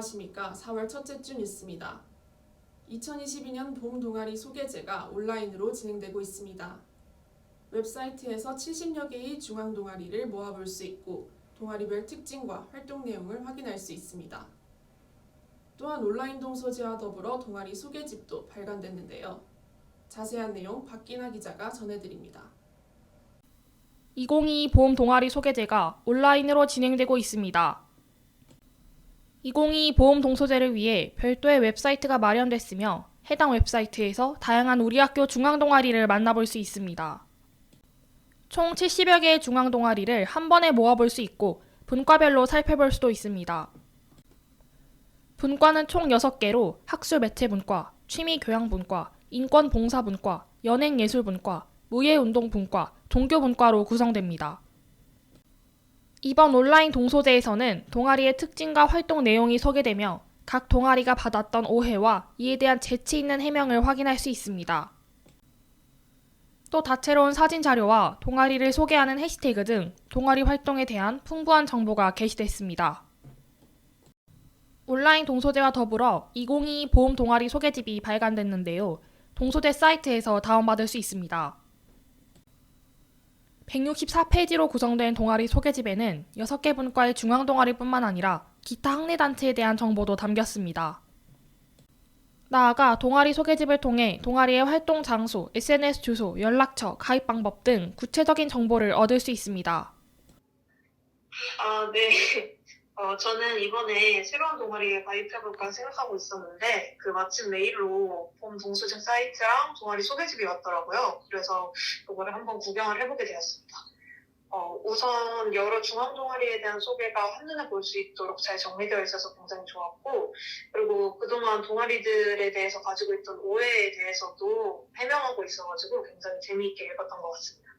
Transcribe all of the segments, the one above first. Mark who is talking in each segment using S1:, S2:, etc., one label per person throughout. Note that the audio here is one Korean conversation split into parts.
S1: 안녕하십니까. 4월 첫째 주 뉴스입니다. 2022년 봄 동아리 소개제가 온라인으로 진행되고 있습니다. 웹사이트에서 70여 개의 중앙 동아리를 모아볼 수 있고 동아리별 특징과 활동 내용을 확인할 수 있습니다. 또한 온라인 동소제와 더불어 동아리 소개집도 발간됐는데요. 자세한 내용 박기나 기자가 전해드립니다.
S2: 2022 봄 동아리 소개제가 온라인으로 진행되고 있습니다. 2022 보험 동소제를 위해 별도의 웹사이트가 마련됐으며 해당 웹사이트에서 다양한 우리 학교 중앙 동아리를 만나볼 수 있습니다. 총 70여 개의 중앙 동아리를 한 번에 모아볼 수 있고 분과별로 살펴볼 수도 있습니다. 분과는 총 6개로 학술 매체 분과, 취미 교양 분과, 인권 봉사 분과, 연행 예술 분과, 무예 운동 분과, 종교 분과로 구성됩니다. 이번 온라인 동소제에서는 동아리의 특징과 활동 내용이 소개되며 각 동아리가 받았던 오해와 이에 대한 재치 있는 해명을 확인할 수 있습니다. 또 다채로운 사진 자료와 동아리를 소개하는 해시태그 등 동아리 활동에 대한 풍부한 정보가 게시됐습니다. 온라인 동소제와 더불어 2022 보험 동아리 소개집이 발간됐는데요. 동소제 사이트에서 다운받을 수 있습니다. 164페이지로 구성된 동아리 소개집에는 6개 분과의 중앙 동아리뿐만 아니라 기타 학내 단체에 대한 정보도 담겼습니다. 나아가 동아리 소개집을 통해 동아리의 활동 장소, SNS 주소, 연락처, 가입 방법 등 구체적인 정보를 얻을 수 있습니다.
S3: 아, 네. 어, 저는 이번에 새로운 동아리에 가입해볼까 생각하고 있었는데, 그 마침 메일로 봄 동수제 사이트랑 동아리 소개집이 왔더라고요. 그래서 그거를 한번 구경을 해보게 되었습니다. 어, 우선 여러 중앙 동아리에 대한 소개가 한눈에 볼 수 있도록 잘 정리되어 있어서 굉장히 좋았고, 그리고 그동안 동아리들에 대해서 가지고 있던 오해에 대해서도 해명하고 있어가지고 굉장히 재미있게 읽었던 것 같습니다.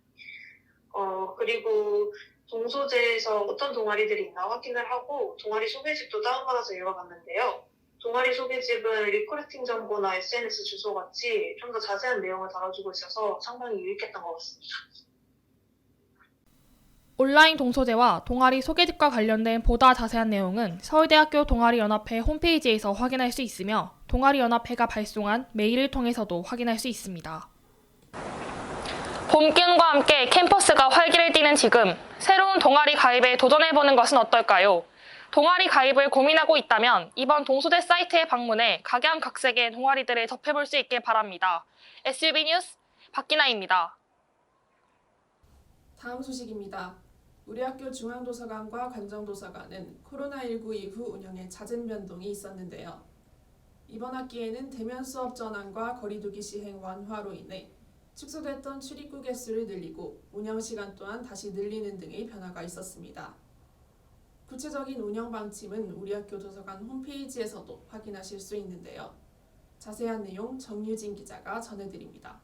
S3: 어, 그리고 동소제에서 어떤 동아리들이 있나 확인을 하고 동아리 소개집도 다운받아서 읽어봤는데요. 동아리 소개집은 리크루팅 정보나 SNS 주소 같이 좀 더 자세한 내용을 다뤄주고 있어서 상당히 유익했던 것 같습니다.
S2: 온라인 동소제와 동아리 소개집과 관련된 보다 자세한 내용은 서울대학교 동아리연합회 홈페이지에서 확인할 수 있으며 동아리연합회가 발송한 메일을 통해서도 확인할 수 있습니다. 봄 기운과 함께 캠퍼스가 활기를 띠는 지금 새로운 동아리 가입에 도전해보는 것은 어떨까요? 동아리 가입을 고민하고 있다면 이번 동소대 사이트에 방문해 각양각색의 동아리들을 접해볼 수 있길 바랍니다. SUB 뉴스 박기나입니다.
S1: 다음 소식입니다. 우리 학교 중앙도서관과 관정도서관은 코로나19 이후 운영에 잦은 변동이 있었는데요. 이번 학기에는 대면 수업 전환과 거리두기 시행 완화로 인해 축소됐던 출입구 개수를 늘리고 운영 시간 또한 다시 늘리는 등의 변화가 있었습니다. 구체적인 운영 방침은 우리 학교 도서관 홈페이지에서도 확인하실 수 있는데요. 자세한 내용 정유진 기자가 전해드립니다.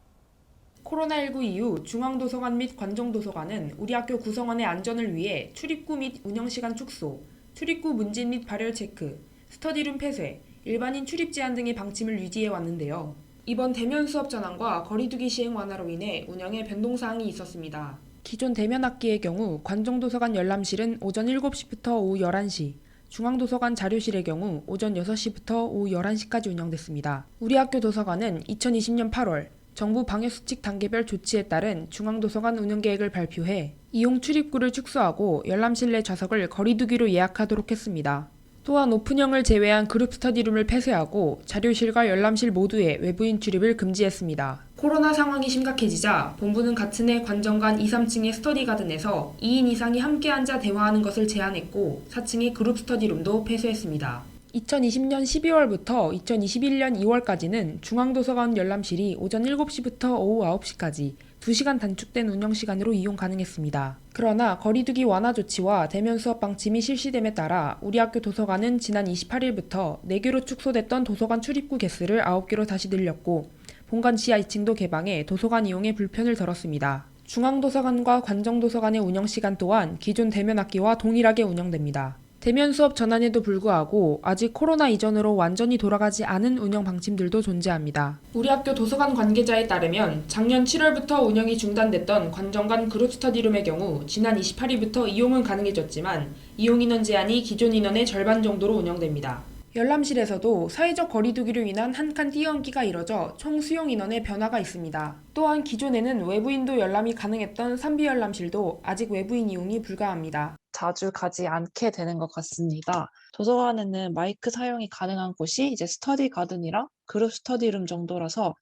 S4: 코로나19 이후 중앙도서관 및 관정도서관은 우리 학교 구성원의 안전을 위해 출입구 및 운영시간 축소, 출입구 문진 및 발열 체크, 스터디룸 폐쇄, 일반인 출입 제한 등의 방침을 유지해 왔는데요. 이번 대면 수업 전환과 거리두기 시행 완화로 인해 운영에 변동사항이 있었습니다. 기존 대면 학기의 경우 관정도서관 열람실은 오전 7시부터 오후 11시, 중앙도서관 자료실의 경우 오전 6시부터 오후 11시까지 운영됐습니다. 우리 학교 도서관은 2020년 8월 정부 방역수칙 단계별 조치에 따른 중앙도서관 운영계획을 발표해 이용 출입구를 축소하고 열람실 내 좌석을 거리두기로 예약하도록 했습니다. 또한 오픈형을 제외한 그룹 스터디룸을 폐쇄하고 자료실과 열람실 모두에 외부인 출입을 금지했습니다. 코로나 상황이 심각해지자 본부는 같은 해 관정관 2, 3층의 스터디 가든에서 2인 이상이 함께 앉아 대화하는 것을 제한했고 4층의 그룹 스터디룸도 폐쇄했습니다. 2020년 12월부터 2021년 2월까지는 중앙도서관 열람실이 오전 7시부터 오후 9시까지 2시간 단축된 운영시간으로 이용 가능했습니다. 그러나 거리두기 완화 조치와 대면 수업 방침이 실시됨에 따라 우리 학교 도서관은 지난 28일부터 4개로 축소됐던 도서관 출입구 개수를 9개로 다시 늘렸고 본관 지하 2층도 개방해 도서관 이용에 불편을 덜었습니다. 중앙도서관과 관정도서관의 운영시간 또한 기존 대면 학기와 동일하게 운영됩니다. 대면 수업 전환에도 불구하고 아직 코로나 이전으로 완전히 돌아가지 않은 운영 방침들도 존재합니다. 우리 학교 도서관 관계자에 따르면 작년 7월부터 운영이 중단됐던 관정관 그룹 스터디룸의 경우 지난 28일부터 이용은 가능해졌지만 이용 인원 제한이 기존 인원의 절반 정도로 운영됩니다. 열람실에서도 사회적 거리두기로 인한 한 칸 띄어앉기가 이뤄져 총 수용 인원의 변화가 있습니다. 또한 기존에는 외부인도 열람이 가능했던 산비 열람실도 아직 외부인 이용이 불가합니다.
S5: 자주 가지 않게 되는 것 같습니다. 도서관에는 마이크 사용이 가능한 곳이 이제 스터디 가든이랑 그룹 스터디룸 정도라서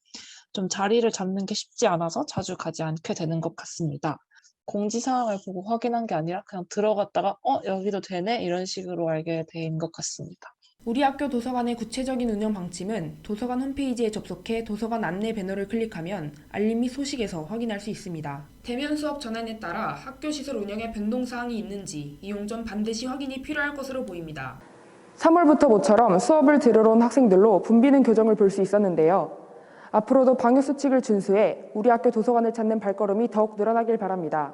S5: 좀 자리를 잡는 게 쉽지 않아서 자주 가지 않게 되는 것 같습니다. 공지 사항을 보고 확인한 게 아니라 그냥 들어갔다가 어, 여기도 되네? 이런 식으로 알게 된 것 같습니다.
S4: 우리 학교 도서관의 구체적인 운영 방침은 도서관 홈페이지에 접속해 도서관 안내 배너를 클릭하면 알림 및 소식에서 확인할 수 있습니다. 대면 수업 전환에 따라 학교 시설 운영에 변동 사항이 있는지 이용 전 반드시 확인이 필요할 것으로 보입니다.
S6: 3월부터 모처럼 수업을 들으러 온 학생들로 붐비는 교정을 볼 수 있었는데요. 앞으로도 방역 수칙을 준수해 우리 학교 도서관을 찾는 발걸음이 더욱 늘어나길 바랍니다.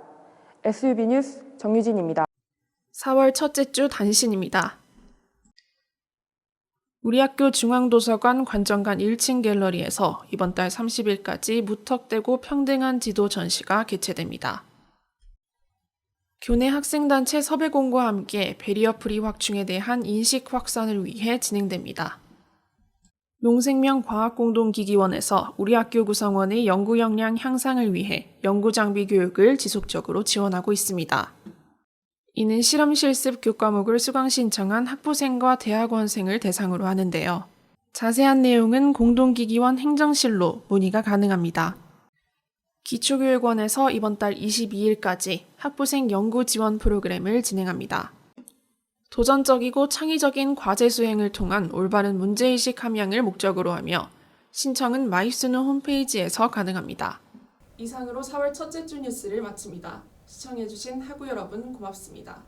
S6: SUB 뉴스 정유진입니다.
S1: 4월 첫째 주 단신입니다. 우리 학교 중앙도서관 관정관 1층 갤러리에서 이번 달 30일까지 무턱대고 평등한 지도 전시가 개최됩니다. 교내 학생단체 섭외공과 함께 베리어 프리 확충에 대한 인식 확산을 위해 진행됩니다. 농생명 과학공동기기원에서 우리 학교 구성원의 연구 역량 향상을 위해 연구 장비 교육을 지속적으로 지원하고 있습니다. 이는 실험 실습 교과목을 수강 신청한 학부생과 대학원생을 대상으로 하는데요. 자세한 내용은 공동기기원 행정실로 문의가 가능합니다. 기초교육원에서 이번 달 22일까지 학부생 연구 지원 프로그램을 진행합니다. 도전적이고 창의적인 과제 수행을 통한 올바른 문제의식 함양을 목적으로 하며 신청은 마이스누 홈페이지에서 가능합니다. 이상으로 4월 첫째 주 뉴스를 마칩니다. 시청해주신 학우 여러분 고맙습니다.